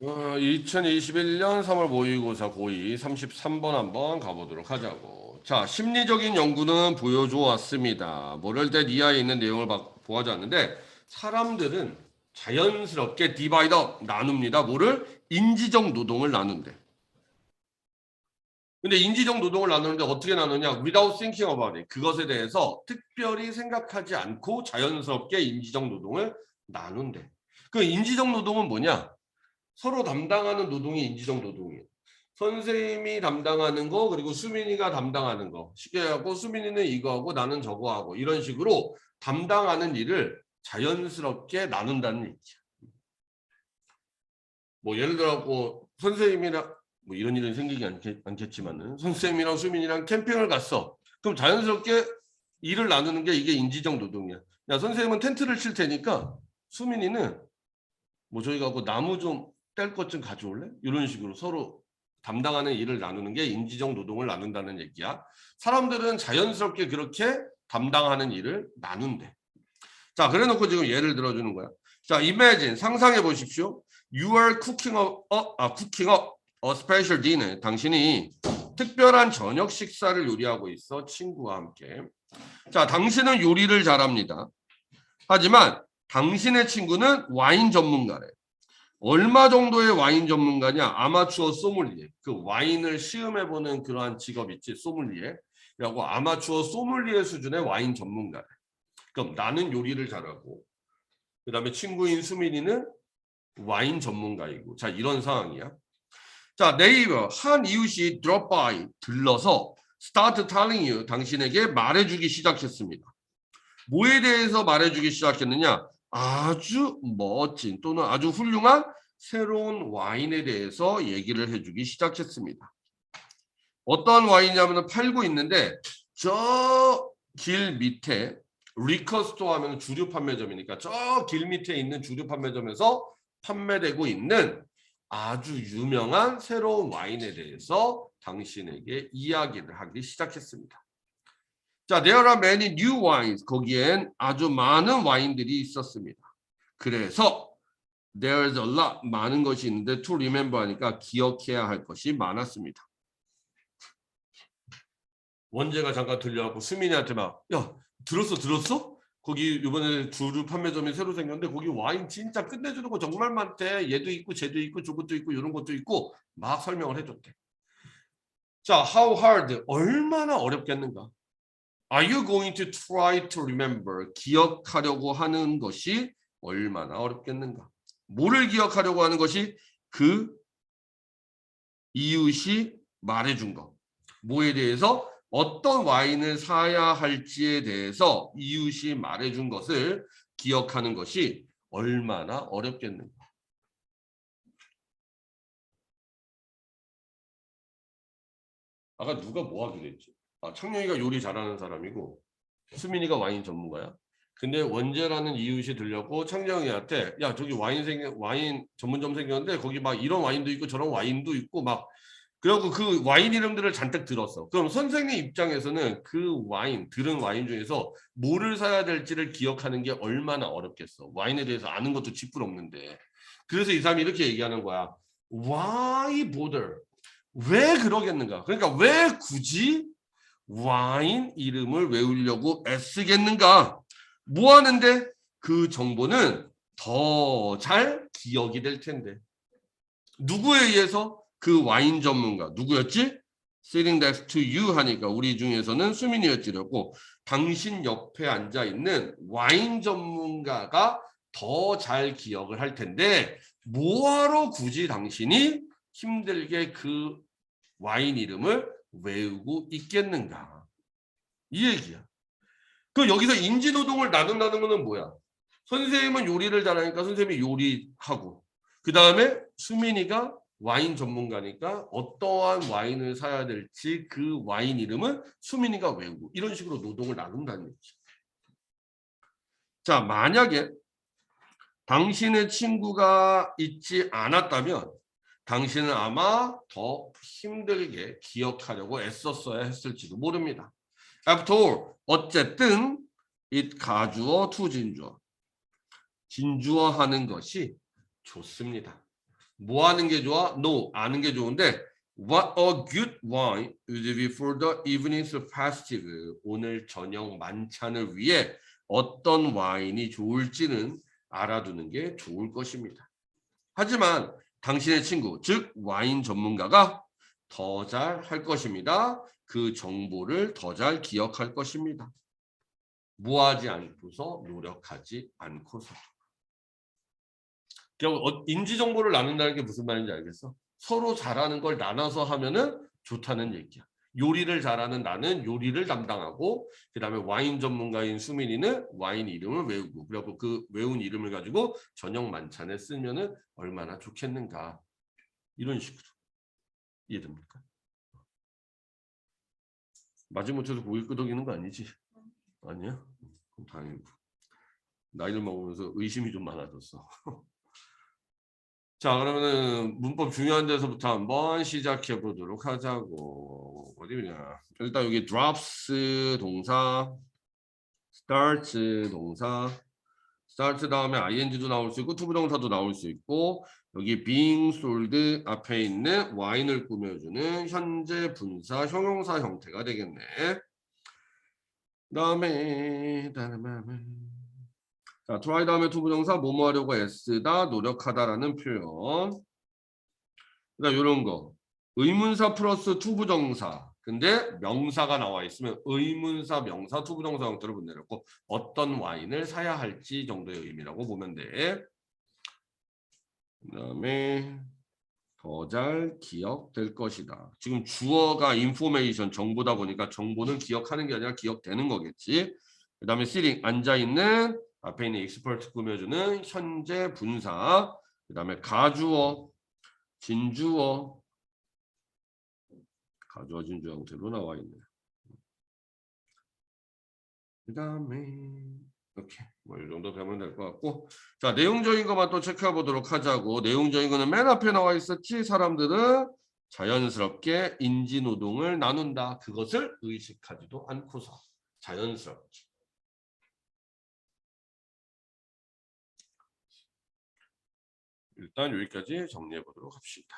어, 2021년 3월 모의고사 고2 33번 한번 가보도록 하자고. 자, 심리적인 연구는 보여줘 왔습니다. 모럴 때 이하에 있는 내용을 왔는데 사람들은 자연스럽게 디바이더 나눕니다. 뭐를? 인지적 노동을 나눈대. 근데 인지적 노동을 나누는데 어떻게 나누냐? without thinking about it. 그것에 대해서 특별히 생각하지 않고 자연스럽게 인지적 노동을 나눈대. 그 인지적 노동은 뭐냐? 서로 담당하는 노동이 인지적 노동이에요. 선생님이 담당하는 거 그리고 수민이가 담당하는 거 쉽게 하고 수민이는 이거 하고 나는 저거 하고 이런 식으로 담당하는 일을 자연스럽게 나눈다는 얘기죠. 뭐 예를 들어 선생님이랑 뭐 이런 일은 생기지 않겠, 않겠 지만은 선생님이랑 수민이랑 캠핑을 갔어. 그럼 자연스럽게 일을 나누는 게 이게 인지적 노동이야. 야 선생님은 텐트를 칠 테니까 수민이는 뭐 저희가 그 나무 좀 뗄 것 좀 가져올래? 이런 식으로 서로 담당하는 일을 나누는 게 인지적 노동을 나눈다는 얘기야. 사람들은 자연스럽게 그렇게 담당하는 일을 나눈대. 자, 그래 놓고 지금 예를 들어주는 거야. 자, imagine 상상해 보십시오. You are cooking up, 어, 아, cooking up a special dinner. 당신이 특별한 저녁 식사를 요리하고 있어 친구와 함께. 자, 당신은 요리를 잘합니다. 하지만 당신의 친구는 와인 전문가래. 얼마 정도의 와인 전문가냐? 아마추어 소믈리에. 그 와인을 시음해보는 그러한 직업 있지, 소믈리에라고 아마추어 소믈리에 수준의 와인 전문가래. 그럼 나는 요리를 잘하고, 그 다음에 친구인 수민이는 와인 전문가이고, 자 이런 상황이야. 자 네이버 한 이웃이 drop by 들러서 start telling you 당신에게 말해주기 시작했습니다. 뭐에 대해서 말해주기 시작했느냐? 아주 멋진 또는 아주 훌륭한 새로운 와인에 대해서 얘기를 해주기 시작했습니다. 어떤 와인이냐면 팔고 있는데 저 길 밑에 리커스토어 하면 주류 판매점이니까 저 길 밑에 있는 주류 판매점에서 판매되고 있는 아주 유명한 새로운 와인에 대해서 당신에게 이야기를 하기 시작했습니다. 자, there are many new wines. 거기엔 아주 많은 와인들이 있었습니다. 그래서 there's a lot 많은 것이 있는데 to remember 하니까 기억해야 할 것이 많았습니다. 원재가 잠깐 들려갖고 수민이한테 막, 야, 들었어, 들었어? 거기 이번에 주류 판매점이 새로 생겼는데 거기 와인 진짜 끝내주는 거 정말 많대. 얘도 있고 쟤도 있고 저것도 있고 이런 것도 있고 막 설명을 해줬대. 자, how hard 얼마나 어렵겠는가? Are you going to try to remember? 기억하려고 하는 것이 얼마나 어렵겠는가? 뭐를 기억하려고 하는 것이 그 이웃이 말해준 것. 뭐에 대해서 어떤 와인을 사야 할지에 대해서 이웃이 말해준 것을 기억하는 것이 얼마나 어렵겠는가? 아까 누가 뭐 하기로 했지? 아, 창룡이가 요리 잘하는 사람이고 수민이가 와인 전문가야. 근데 원재라는 이웃이 들렸고 창룡이한테 야 저기 와인 생 와인 전문점 생겼는데 거기 막 이런 와인도 있고 저런 와인도 있고 막 그리고 그 와인 이름들을 잔뜩 들었어. 그럼 선생님 입장에서는 그 와인 들은 와인 중에서 뭐를 사야 될지를 기억하는 게 얼마나 어렵겠어. 와인에 대해서 아는 것도 지뿔 없는데. 그래서 이 사람이 이렇게 얘기하는 거야. Why bother? 왜 그러겠는가? 그러니까 왜 굳이 와인 이름을 외우려고 애쓰겠는가? 뭐 하는데 그 정보는 더 잘 기억이 될 텐데. 누구에 의해서 그 와인 전문가 누구였지? Sitting next to you 하니까 우리 중에서는 수민이었지라고 당신 옆에 앉아 있는 와인 전문가가 더 잘 기억을 할 텐데 뭐하러 굳이 당신이 힘들게 그 와인 이름을 외우고 있겠는가? 이 얘기야. 그 여기서 인지노동을 나눈다는 거는 뭐야? 선생님은 요리를 잘하니까 선생님이 요리하고 그 다음에 수민이가 와인 전문가니까 어떠한 와인을 사야 될지 그 와인 이름은 수민이가 외우고 이런 식으로 노동을 나눈다는 얘기죠. 자 만약에 당신의 친구가 있지 않았다면 당신은 아마 더 힘들게 기억하려고 애썼어야 했을지도 모릅니다. After all, 어쨌든 it 가주어 to 진주어 진주어 하는 것이 좋습니다. 뭐 하는 게 좋아? No, 아는 게 좋은데 What a good wine would be for the evening's festive. 오늘 저녁 만찬을 위해 어떤 와인이 좋을지는 알아두는 게 좋을 것입니다. 하지만 당신의 친구, 즉 와인 전문가가 더 잘 할 것입니다. 그 정보를 더 잘 기억할 것입니다. 무하지 않고서 노력하지 않고서. 어- 인지 정보를 나눈다는 게 무슨 말인지 알겠어? 서로 잘하는 걸 나눠서 하면은 좋다는 얘기야. 요리를 잘하는 나는 요리를 담당하고 그다음에 와인 전문가인 수민이는 와인 이름을 외우고 그리고 그 외운 이름을 가지고 저녁 만찬에 쓰면은 얼마나 좋겠는가 이런 식으로 이해됩니까? 마지못해서 고기 끄덕이는 거 아니지? 아니야? 그럼 다행이고 나이를 먹으면서 의심이 좀 많아졌어. 자 그러면은 문법 중요한 데서부터 한번 시작해 보도록 하자고. 어디냐? 일단 여기 drops 동사 starts 동사. start 다음에 ing도 나올 수 있고 투부정사도 나올 수 있고 여기 being sold 앞에 있는 와인을 꾸며주는 현재 분사 형용사 형태가 되겠네. 다음에 다음에 자, try 다음에 투부정사 뭐뭐 하려고 애쓰다, 노력하다라는 표현. 그다음 이런 거. 의문사 플러스 투부정사. 근데 명사가 나와 있으면 의문사, 명사, 투부정사 형태로 분해했고 어떤 와인을 사야 할지 정도의 의미라고 보면 돼. 그다음에 더 잘 기억될 것이다. 지금 주어가 인포메이션 정보다 보니까 정보는 기억하는 게 아니라 기억되는 거겠지. 그다음에 sitting 앉아 있는 앞에 있는 익스퍼트 꾸며주는 현재 분사 그 다음에 가주어 진주어 가주어 진주어 형태로 나와 있네 그 다음에 이렇게 뭐 이 정도 되면 될 것 같고 자 내용적인 것만 또 체크해 보도록 하자고. 내용적인 거는 맨 앞에 나와 있었지? 사람들은 자연스럽게 인지노동을 나눈다. 그것을 의식하지도 않고서 자연스럽게 일단 여기까지 정리해 보도록 합시다.